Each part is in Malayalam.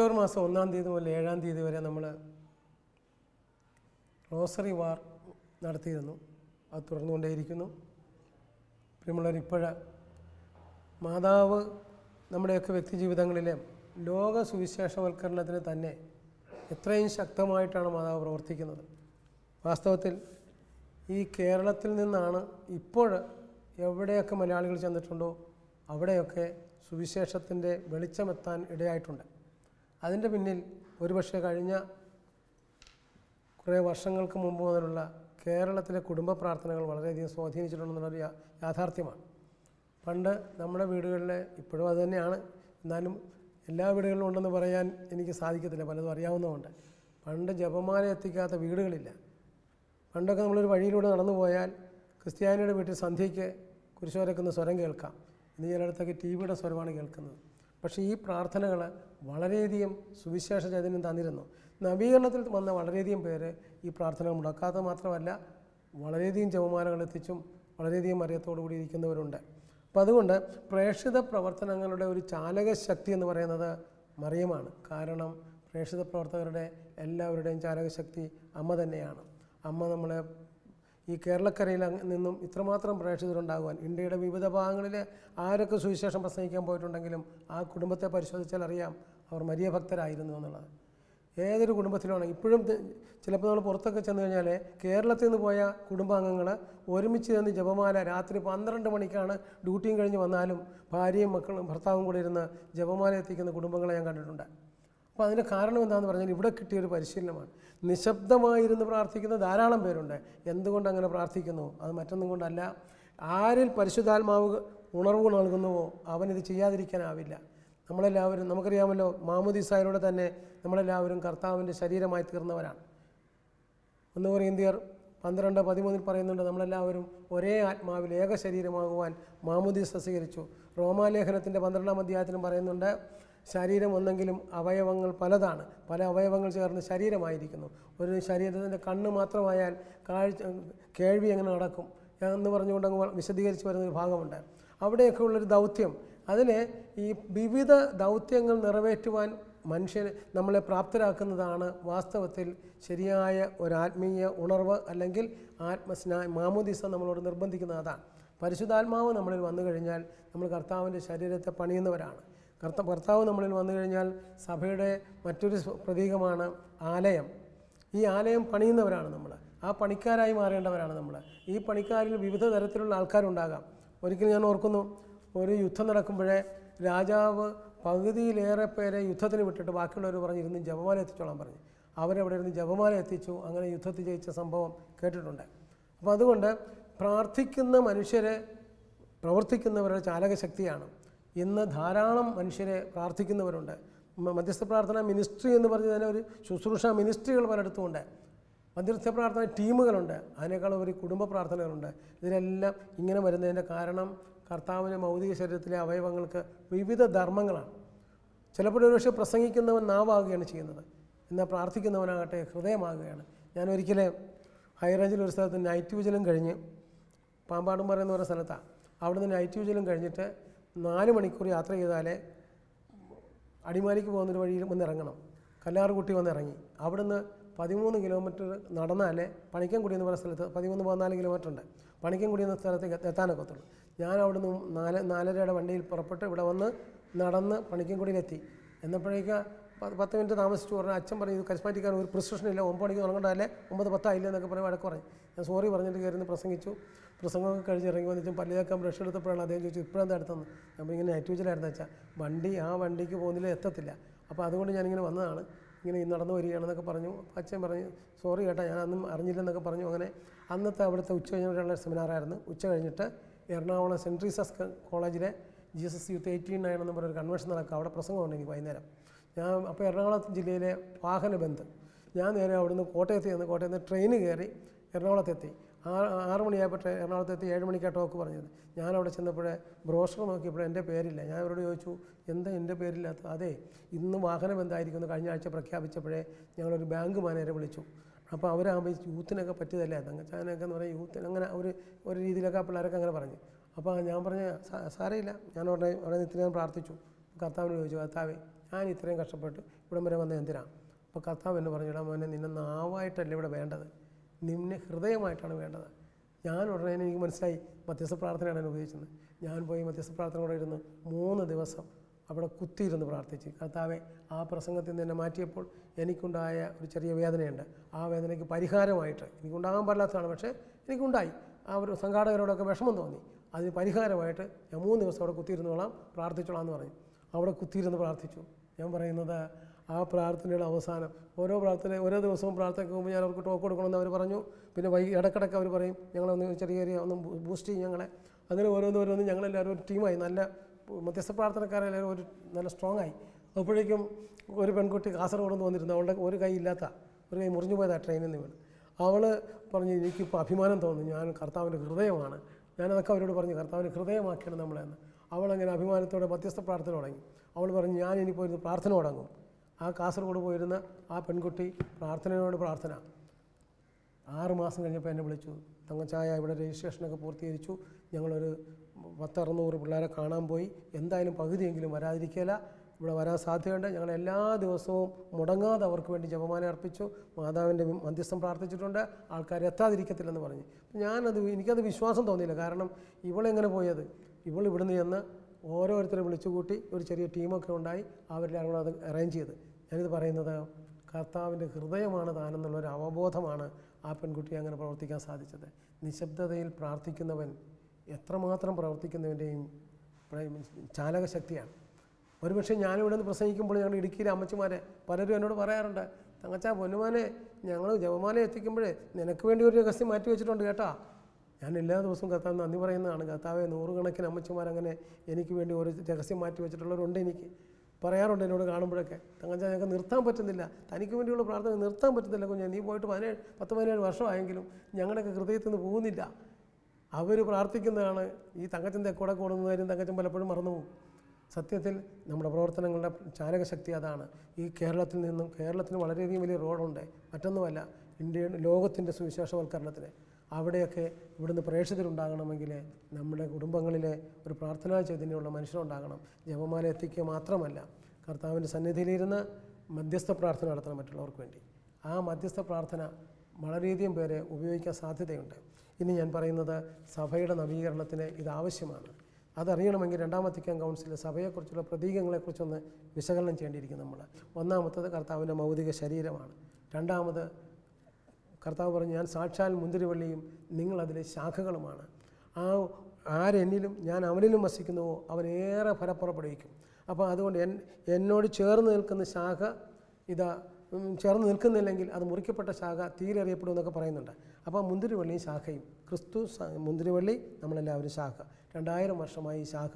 ഒക്ടോബർ മാസം ഒന്നാം തീയതി മുതൽ ഏഴാം തീയതി വരെ നമ്മൾ റോസറി വാർ നടത്തിയിരുന്നു. അത് തുടർന്നുകൊണ്ടേയിരിക്കുന്നു. പ്രിയമുള്ളവർ ഇപ്പോൾ മാതാവ് നമ്മുടെയൊക്കെ വ്യക്തി ജീവിതങ്ങളിലെ ലോക സുവിശേഷവൽക്കരണത്തിന് തന്നെ എത്രയും ശക്തമായിട്ടാണ് മാതാവ് പ്രവർത്തിക്കുന്നത്. വാസ്തവത്തിൽ ഈ കേരളത്തിൽ നിന്നാണ് ഇപ്പോൾ എവിടെയൊക്കെ മലയാളികൾ ചെന്നിട്ടുണ്ടോ അവിടെയൊക്കെ സുവിശേഷത്തിന്റെ വെളിച്ചമെത്താൻ ഇടയായിട്ടുണ്ട്. അതിന്റെ പിന്നിൽ ഒരുപക്ഷെ കഴിഞ്ഞ കുറേ വർഷങ്ങൾക്ക് മുമ്പ് മുതലുള്ള കേരളത്തിലെ കുടുംബ പ്രാർത്ഥനകൾ വളരെയധികം സ്വാധീനിച്ചിട്ടുണ്ടെന്നുള്ളൊരു യാഥാർത്ഥ്യമാണ്. പണ്ട് നമ്മുടെ വീടുകളിലെ ഇപ്പോഴും അതുതന്നെയാണ് എന്നാലും എല്ലാ വീടുകളിലും ഉണ്ടെന്ന് പറയാൻ എനിക്ക് സാധിക്കത്തില്ല. പലതും അറിയാവുന്നതുകൊണ്ട്. പണ്ട് ജപമാല എത്തിക്കാത്ത വീടുകളില്ല. പണ്ടൊക്കെ നമ്മളൊരു വഴിയിലൂടെ നടന്നു പോയാൽ ക്രിസ്ത്യാനിയുടെ വീട്ടിൽ സന്ധ്യയ്ക്ക് കുരിശോരക്കുന്ന സ്വരം കേൾക്കാം. ഇന്ന് ചിലയിടത്തൊക്കെ ടി വിയുടെ സ്വരമാണ് കേൾക്കുന്നത്. പക്ഷേ ഈ പ്രാർത്ഥനകൾ വളരെയധികം സുവിശേഷ ചൈതന്യം തന്നിരുന്നു. നവീകരണത്തിൽ വന്ന വളരെയധികം പേര് ഈ പ്രാർത്ഥനകൾ മുടക്കാതെ മാത്രമല്ല വളരെയധികം ജപമാലകൾ എത്തിച്ചും വളരെയധികം അറിയത്തോടു കൂടി ഇരിക്കുന്നവരുണ്ട്. അപ്പോൾ അതുകൊണ്ട് പ്രേക്ഷിത പ്രവർത്തനങ്ങളുടെ ഒരു ചാലക ശക്തി എന്ന് പറയുന്നത് മറിയമാണ്. കാരണം പ്രേക്ഷിത പ്രവർത്തകരുടെ എല്ലാവരുടെയും ചാലകശക്തി അമ്മ തന്നെയാണ്. അമ്മ നമ്മളെ ഈ കേരളക്കരയിൽ നിന്നും ഇത്രമാത്രം പ്രേക്ഷിതരുണ്ടാകുവാൻ ഇന്ത്യയുടെ വിവിധ ഭാഗങ്ങളിൽ ആരൊക്കെ സുവിശേഷം പ്രസംഗിക്കാൻ പോയിട്ടുണ്ടെങ്കിലും ആ കുടുംബത്തെ പരിശോധിച്ചാൽ അറിയാം അവർ മരിയ ഭക്തരായിരുന്നു എന്നുള്ളത്. ഏതൊരു കുടുംബത്തിലാണെങ്കിൽ ഇപ്പോഴും ചിലപ്പോൾ നമ്മൾ പുറത്തൊക്കെ ചെന്ന് കഴിഞ്ഞാൽ കേരളത്തിൽ നിന്ന് പോയ കുടുംബാംഗങ്ങൾ ഒരുമിച്ച് നിന്ന് ജപമാല രാത്രി പന്ത്രണ്ട് മണിക്കാണ് ഡ്യൂട്ടിയും കഴിഞ്ഞ് വന്നാലും ഭാര്യയും മക്കളും ഭർത്താവും കൂടി ഇരുന്ന് ജപമാല എത്തിക്കുന്ന കുടുംബങ്ങളെ ഞാൻ കണ്ടിട്ടുണ്ട്. അപ്പോൾ അതിന്റെ കാരണം എന്താണെന്ന് പറഞ്ഞാൽ ഇവിടെ കിട്ടിയ ഒരു പരിശീലനമാണ്. നിശബ്ദമായിരുന്ന് പ്രാർത്ഥിക്കുന്ന ധാരാളം പേരുണ്ട്. എന്തുകൊണ്ട് അങ്ങനെ പ്രാർത്ഥിക്കുന്നു? അത് മറ്റൊന്നും കൊണ്ടല്ല. ആരിൽ പരിശുദ്ധാത്മാവ് ഉണർവ് നൽകുന്നുവോ അവനിത് ചെയ്യാതിരിക്കാനാവില്ല. നമ്മളെല്ലാവരും നമുക്കറിയാമല്ലോ മാമുദീസായരോടെ തന്നെ നമ്മളെല്ലാവരും കർത്താവിന്റെ ശരീരമായി തീർന്നവരാണ്. ഒന്ന് കൊറിയന്തിയർ പന്ത്രണ്ട് പതിമൂന്നിൽ പറയുന്നുണ്ട് നമ്മളെല്ലാവരും ഒരേ ആത്മാവിൽ ഏക ശരീരമാകുവാൻ മാമുദീസ സ്വീകരിച്ചു. റോമാലേഖനത്തിന്റെ പന്ത്രണ്ടാം അധ്യായത്തിലും പറയുന്നുണ്ട് ശരീരം ഒന്നെങ്കിലും അവയവങ്ങൾ പലതാണ്. പല അവയവങ്ങൾ ചേർന്ന് ശരീരമായിരിക്കുന്നു. ഒരു ശരീരത്തിന്റെ കണ്ണ് മാത്രമായാൽ കാഴ്ച കേൾവി എങ്ങനെ നടക്കും? എന്ന് പറഞ്ഞുകൊണ്ട് അങ്ങ് വിശദീകരിച്ച് വരുന്നൊരു ഭാഗമുണ്ട്. അവിടെയൊക്കെ ഉള്ളൊരു ദൗത്യം. അതിനെ ഈ വിവിധ ദൗത്യങ്ങൾ നിറവേറ്റുവാൻ മനുഷ്യനെ നമ്മളെ പ്രാപ്തരാക്കുന്നതാണ് വാസ്തവത്തിൽ ശരിയായ ഒരു ആത്മീയ ഉണർവ് അല്ലെങ്കിൽ ആത്മസ്നാ മാമോദിസ നമ്മളോട് നിർബന്ധിക്കുന്നത് അതാണ് പരിശുദ്ധാത്മാവ് നമ്മളിൽ വന്നു കഴിഞ്ഞാൽ നമ്മൾ കർത്താവിന്റെ ശരീരത്തെ പണിയുന്നവരാണ്. കർത്ത കർത്താവ് നമ്മളിൽ വന്നു കഴിഞ്ഞാൽ സഭയുടെ മറ്റൊരു പ്രതീകമാണ് ആലയം. ഈ ആലയം പണിയുന്നവരാണ് നമ്മൾ ആ പണിക്കാരായി മാറേണ്ടവരാണ് നമ്മൾ ഈ പണിക്കാരിൽ വിവിധ തരത്തിലുള്ള ആൾക്കാരുണ്ടാകാം. ഒരിക്കലും ഞാൻ ഓർക്കുന്നു ഒരു യുദ്ധം നടക്കുമ്പോഴേ രാജാവ് പകുതിയിലേറെ പേരെ യുദ്ധത്തിന് വിട്ടിട്ട് ബാക്കിയുള്ളവർ പറഞ്ഞിരുന്ന് ജപമാല എത്തിച്ചോളാൻ പറഞ്ഞു. അവരവിടെ ഇരുന്ന് ജപമാല എത്തിച്ചു. അങ്ങനെ യുദ്ധത്തിൽ ജയിച്ച സംഭവം കേട്ടിട്ടുണ്ട്. അപ്പോൾ അതുകൊണ്ട് പ്രാർത്ഥിക്കുന്ന മനുഷ്യരെ പ്രവർത്തിക്കുന്നവരുടെ ചാലകശക്തിയാണ്. ഇന്ന് ധാരാളം മനുഷ്യരെ പ്രാർത്ഥിക്കുന്നവരുണ്ട്. മധ്യസ്ഥ പ്രാർത്ഥന മിനിസ്ട്രി എന്ന് പറഞ്ഞ് തന്നെ ഒരു ശുശ്രൂഷ മിനിസ്ട്രികൾ പലയിടത്തുമുണ്ട്. മധ്യസ്ഥ പ്രാർത്ഥന ടീമുകളുണ്ട്. അതിനേക്കാൾ ഒരു കുടുംബ പ്രാർത്ഥനകളുണ്ട്. ഇതിനെല്ലാം ഇങ്ങനെ വരുന്നതിന്റെ കാരണം കർത്താവിന്റെ മൗതിക ശരീരത്തിലെ അവയവങ്ങൾക്ക് വിവിധ ധർമ്മങ്ങളാണ്. ചിലപ്പോൾ ഒരുപക്ഷെ പ്രസംഗിക്കുന്നവൻ നാവാകുകയാണ് ചെയ്യുന്നത്. എന്നാൽ പ്രാർത്ഥിക്കുന്നവനാകട്ടെ ഹൃദയമാകുകയാണ്. ഞാൻ ഒരിക്കലേ ഹൈറേഞ്ചിൽ ഒരു സ്ഥലത്ത് നൈറ്റ് വിജിലും കഴിഞ്ഞ് പാമ്പാടും എന്ന് പറയുന്ന സ്ഥലത്താണ് അവിടുന്ന് നൈറ്റ് വിജിലും കഴിഞ്ഞിട്ട് നാല് മണിക്കൂർ യാത്ര ചെയ്താലേ അടിമാലിക്ക് പോകുന്നൊരു വഴിയിൽ വന്ന് ഇറങ്ങണം കല്ലാറുകുട്ടി വന്ന് ഇറങ്ങി അവിടുന്ന് പതിമൂന്ന് കിലോമീറ്റർ നടന്നാലേ പണിക്കൻകുടി എന്ന് പറയുന്ന സ്ഥലത്ത് പതിമൂന്ന് പതിനാല് കിലോമീറ്റർ ഉണ്ട്. പണിക്കൻകുടി എന്ന സ്ഥലത്തേക്ക് എത്ത- എത്താനൊക്കത്തുള്ളൂ. ഞാൻ അവിടുന്ന് നാല് നാലരയുടെ വണ്ടിയിൽ പുറപ്പെട്ട് ഇവിടെ വന്ന് നടന്ന് പണിക്കൻകുടിയിലെത്തി എന്നപ്പോഴേക്ക് പത്ത് മിനിറ്റ് താമസിച്ചു പറഞ്ഞു അച്ഛൻ പറഞ്ഞു ഇത് കരിസ്മാറ്റിക്കാൻ ഒരു പ്രിസ്ക്രിപ്ഷൻ ഇല്ല ഒമ്പത് മണിക്ക് തുടങ്ങണ്ടല്ലേ ഒമ്പത് പത്തായില്ല? എന്നൊക്കെ പറഞ്ഞ് വഴക്ക് പറഞ്ഞു ഞാൻ സോറി പറഞ്ഞിട്ട് കയറി പ്രസംഗിച്ചു. പ്രസംഗമൊക്കെ കഴിഞ്ഞ് ഇറങ്ങി വന്നിട്ടും പല്ല് തേക്കാൻ ബ്രഷ് എടുത്തപ്പോഴാണ് അദ്ദേഹം ചോദിച്ചു ഇപ്പോഴെന്താ അടുത്തെന്ന് നമ്മൾ ഇങ്ങനെ നൈറ്റ് വെച്ചാൽ വണ്ടി ആ വണ്ടിക്ക് പോകുന്നില്ല എത്തത്തില്ല. അപ്പോൾ അതുകൊണ്ട് ഞാനിങ്ങനെ വന്നതാണ്. ഇങ്ങനെ ഈ നടന്നു വരികയാണെന്നൊക്കെ പറഞ്ഞു. അച്ഛൻ പറഞ്ഞു സോറി കേട്ടോ ഞാൻ അന്നും അറിഞ്ഞില്ലെന്നൊക്കെ പറഞ്ഞു. അങ്ങനെ അന്നത്തെ അവിടുത്തെ ഉച്ച കഴിഞ്ഞിട്ടുള്ള സെമിനാറായിരുന്നു ഉച്ച കഴിഞ്ഞിട്ട് എറണാകുളം സെന്റ് കോളേജിലെ ജി കോളേജിലെ ജീസസ് യൂത്ത് എയ്റ്റീൻ നയൻ എന്ന് പറഞ്ഞൊരു കൺവെൻഷൻ നടക്കുക. അവിടെ പ്രസംഗമുണ്ട് എനിക്ക് വൈകുന്നേരം. ഞാൻ അപ്പോൾ എറണാകുളം ജില്ലയിലെ വാഹന ബന്ധ് ഞാൻ നേരെ അവിടുന്ന് കോട്ടയത്ത് ചെന്ന് കോട്ടയത്ത് നിന്ന് ട്രെയിന് കയറി എറണാകുളത്തെത്തി. ആ ആറ് മണിയായപ്പോൾ ട്രെയിൻ എറണാകുളത്തെത്തി ഏഴ് മണിക്കാണ് ടോക്ക് പറഞ്ഞത്. ഞാൻ അവിടെ ചെന്നപ്പോഴേ ബ്രോഷർ നോക്കിയപ്പോൾ എന്റെ പേരില്ല. ഞാൻ അവരോട് ചോദിച്ചു എന്താ എന്റെ പേരില്ലാത്ത അതെ ഇന്ന് വാഹനം എന്തായിരിക്കും കഴിഞ്ഞ ആഴ്ച പ്രഖ്യാപിച്ചപ്പോഴേ ഞങ്ങളൊരു ബാങ്ക് മാനേജരെ വിളിച്ചു. അപ്പോൾ അവരാകുമ്പോൾ യൂത്തിനൊക്കെ പറ്റിയതല്ലേ? തങ്കച്ചാനൊക്കെ എന്ന് പറയും യൂത്തിന് അങ്ങനെ ഒരു ഒരു രീതിയിലൊക്കെ ആ പിള്ളേരൊക്കെ അങ്ങനെ പറഞ്ഞു. അപ്പോൾ ഞാൻ പറഞ്ഞ സാരയില്ല ഞാൻ ഉടനെ അവിടെ ഇത്തിരി ഞാൻ പ്രാർത്ഥിച്ചു. കർത്താവിന് ചോദിച്ചു കർത്താവേ ഞാൻ ഇത്രയും കഷ്ടപ്പെട്ട് ഇവിടം വരെ വന്ന എന്തിനാണ് അപ്പോൾ കർത്താവ് എന്ന് പറഞ്ഞിടാ മോനെ നിന്നെ നാവായിട്ടല്ല ഇവിടെ വേണ്ടത്? നിന്നെ ഹൃദയമായിട്ടാണ് വേണ്ടത്. ഞാൻ ഉടനെ എനിക്ക് മനസ്സിലായി മധ്യസ്ഥ പ്രാർത്ഥനയാണ് ഞാൻ ഉപയോഗിച്ചത്. ഞാൻ പോയി മധ്യസ്ഥ പ്രാർത്ഥന കൂടെ ഇരുന്ന് മൂന്ന് ദിവസം അവിടെ കുത്തിയിരുന്ന് പ്രാർത്ഥിച്ച്. കർത്താവെ ആ പ്രസംഗത്തിൽ നിന്ന് എന്നെ മാറ്റിയപ്പോൾ എനിക്കുണ്ടായ ഒരു ചെറിയ വേദനയുണ്ട്. ആ വേദനയ്ക്ക് പരിഹാരമായിട്ട് എനിക്കുണ്ടാകാൻ പാടില്ലാത്തതാണ് പക്ഷേ എനിക്കുണ്ടായി. ആ ഒരു സംഘാടകരോടൊക്കെ വിഷമം തോന്നി. അതിന് പരിഹാരമായിട്ട് ഞാൻ മൂന്ന് ദിവസം അവിടെ കുത്തിയിരുന്നോളാം പ്രാർത്ഥിച്ചോളാം എന്ന് പറഞ്ഞു. അവിടെ കുത്തിയിരുന്ന് പ്രാർത്ഥിച്ചു. ഞാൻ പറയുന്നത് ആ പ്രാർത്ഥനയുടെ അവസാനം. ഓരോ പ്രാർത്ഥന ഓരോ ദിവസവും പ്രാർത്ഥനയ്ക്ക് മുമ്പ് ഞാൻ അവർക്ക് ടോക്ക് കൊടുക്കണമെന്ന് അവർ പറഞ്ഞു. പിന്നെ വൈ ഇടക്കിടക്ക് അവർ പറയും ഞങ്ങളൊന്ന് ചെറിയ ചെറിയ ഒന്ന് ബൂസ്റ്റ് ചെയ്യും ഞങ്ങളെ. അങ്ങനെ ഓരോന്ന് ഓരോന്ന് ഞങ്ങളെല്ലാവരും ഒരു ടീമായി നല്ല മധ്യസ്ഥ പ്രാർത്ഥനക്കാരെല്ലാവരും ഒരു നല്ല സ്ട്രോങ് ആയി. അപ്പോഴേക്കും ഒരു പെൺകുട്ടി കാസർഗോഡ് നിന്ന് വന്നിരുന്നു. അവളുടെ ഒരു കൈ ഇല്ലാത്ത ഒരു കൈ മുറിഞ്ഞു പോയതാണ് ട്രെയിനിൽ നിന്ന് വീണ്. അവൾ പറഞ്ഞു എനിക്കിപ്പോൾ അഭിമാനം തോന്നുന്നു. ഞാൻ കർത്താവിന്റെ ഹൃദയമാണ്. ഞാനതൊക്കെ അവരോട് പറഞ്ഞു കർത്താവിന്റെ ഹൃദയമാക്കിയാണ് നമ്മളെന്ന്. അവളങ്ങനെ അഭിമാനത്തോടെ മധ്യസ്ഥ പ്രാർത്ഥന തുടങ്ങി. അവൾ പറഞ്ഞു ഞാൻ ഇനി പോയിരുന്ന് പ്രാർത്ഥന തുടങ്ങും. ആ കാസർഗോഡ് പോയിരുന്ന ആ പെൺകുട്ടി പ്രാർത്ഥനയോട് പ്രാർത്ഥന. ആറ് മാസം കഴിഞ്ഞപ്പോൾ എന്നെ വിളിച്ചു. തങ്ങച്ചായ ഇവിടെ രജിസ്ട്രേഷനൊക്കെ പൂർത്തീകരിച്ചു. ഞങ്ങളൊരു പത്തറുന്നൂറ് പിള്ളേരെ കാണാൻ പോയി. എന്തായാലും പകുതിയെങ്കിലും വരാതിരിക്കില്ല ഇവിടെ വരാൻ സാധ്യതയുണ്ട്. ഞങ്ങൾ എല്ലാ ദിവസവും മുടങ്ങാതെ അവർക്ക് വേണ്ടി ജപമാല അർപ്പിച്ചു. മാതാവിന്റെ മധ്യസ്ഥം പ്രാർത്ഥിച്ചിട്ടുണ്ട്. ആൾക്കാർ എത്താതിരിക്കത്തില്ലെന്ന് പറഞ്ഞു. ഞാനത് എനിക്കത് വിശ്വാസം തോന്നിയില്ല. കാരണം ഇവളെങ്ങനെ പോയത്? ഇവൾ ഇവിടുന്ന് ചെന്ന് ഓരോരുത്തരെ വിളിച്ചുകൂട്ടി ഒരു ചെറിയ ടീമൊക്കെ ഉണ്ടായി അവരെല്ലാം കൂടെ അത് അറേഞ്ച് ചെയ്ത്. ഞാനിത് പറയുന്നത് കർത്താവിന്റെ ഹൃദയമാണ് താനെന്നുള്ളൊരു അവബോധമാണ് ആ പെൺകുട്ടി അങ്ങനെ പ്രവർത്തിക്കാൻ സാധിച്ചത്. നിശബ്ദതയിൽ പ്രാർത്ഥിക്കുന്നവൻ എത്രമാത്രം പ്രവർത്തിക്കുന്നവന്റെയും ചാലകശക്തിയാണ്. ഒരുപക്ഷെ ഞാനിവിടെ നിന്ന് പ്രസംഗിക്കുമ്പോൾ ഞങ്ങളുടെ ഇടുക്കിയിലെ അമ്മച്ചിമാരെ പലരും എന്നോട് പറയാറുണ്ട് തങ്ങച്ചാ പൊന്നുമാനെ ഞങ്ങൾ ജപമാല എത്തിക്കുമ്പോഴേ നിനക്ക് വേണ്ടി ഒരു രഹസ്യം മാറ്റി വെച്ചിട്ടുണ്ട് കേട്ടാ. ഞാൻ എല്ലാ ദിവസവും കർത്താവ് നന്ദി പറയുന്നതാണ്. കർത്താവെ നൂറുകണക്കിന് അമ്മച്ചിമാരങ്ങനെ എനിക്ക് വേണ്ടി ഒരു രഹസ്യം മാറ്റി വെച്ചിട്ടുള്ളവരുണ്ട് എനിക്ക്. പറയാറുണ്ട് എന്നോട് കാണുമ്പോഴൊക്കെ തങ്ങച്ച ഞങ്ങൾക്ക് നിർത്താൻ പറ്റുന്നില്ല. തനിക്ക് വേണ്ടിയുള്ള പ്രാർത്ഥന നിർത്താൻ പറ്റുന്നില്ല കുഞ്ഞെ. നീ പോയിട്ട് പതിനേഴ് പത്ത് പതിനേഴ് വർഷമായെങ്കിലും ഞങ്ങളുടെയൊക്കെ ഹൃദയത്തിൽ നിന്ന് പോകുന്നില്ല. അവർ പ്രാർത്ഥിക്കുന്നതാണ് ഈ തങ്കച്ചന്റെ കൂടെ കൂടുന്ന കാര്യം തങ്കച്ചൻ പലപ്പോഴും മറന്നു പോകും. സത്യത്തിൽ നമ്മുടെ പ്രവർത്തനങ്ങളുടെ ചാലകശക്തി അതാണ്. ഈ കേരളത്തിൽ നിന്നും കേരളത്തിന് വളരെയധികം വലിയ റോഡുണ്ട്. മറ്റൊന്നുമല്ല ഇന്ത്യയുടെ ലോകത്തിന്റെ സുവിശേഷവൽക്കരണത്തിന്. അവിടെയൊക്കെ ഇവിടുന്ന് പ്രേക്ഷിതരുണ്ടാകണമെങ്കിൽ നമ്മുടെ കുടുംബങ്ങളിലെ ഒരു പ്രാർത്ഥനാ ചൈതന്യമുള്ള മനുഷ്യരുണ്ടാകണം. ജപമാല എത്തിക്കുക മാത്രമല്ല കർത്താവിന്റെ സന്നിധിയിലിരുന്ന് മധ്യസ്ഥ പ്രാർത്ഥന നടത്തണം മറ്റുള്ളവർക്ക് വേണ്ടി. ആ മധ്യസ്ഥ പ്രാർത്ഥന വളരെയധികം പേരെ ഉപയോഗിക്കാൻ സാധ്യതയുണ്ട്. ഇനി ഞാൻ പറയുന്നത് സഭയുടെ നവീകരണത്തിന് ഇത് ആവശ്യമാണ്. അതറിയണമെങ്കിൽ രണ്ടാം വത്തിക്കാൻ കൗൺസിൽ സഭയെക്കുറിച്ചുള്ള പ്രതീകങ്ങളെക്കുറിച്ചൊന്ന് വിശകലനം ചെയ്യേണ്ടിയിരിക്കും നമ്മൾ ഒന്നാമത്തത് കർത്താവിന്റെ മൗതിക ശരീരമാണ്. രണ്ടാമത് കർത്താവ് പറഞ്ഞു ഞാൻ സാക്ഷാൽ മുന്തിരിവള്ളിയും നിങ്ങളതിലെ ശാഖകളുമാണ്. ആ ആരെന്നിലും ഞാൻ അവനിലും വസിക്കുന്നുവോ അവനേറെ ഫലപ്പുറപ്പെടുവിക്കും അപ്പോൾ അതുകൊണ്ട് എൻ എന്നോട് ചേർന്ന് നിൽക്കുന്ന ശാഖ ഇതാ ചേർന്ന് നിൽക്കുന്നില്ലെങ്കിൽ അത് മുറിക്കപ്പെട്ട ശാഖ തീരെറിയപ്പെടും എന്നൊക്കെ പറയുന്നുണ്ട്. അപ്പോൾ മുന്തിരിവള്ളിയും ശാഖയും ക്രിസ്തു മുന്തിരിവള്ളി നമ്മളെല്ലാവരും ശാഖ. രണ്ടായിരം വർഷമായി ഈ ശാഖ.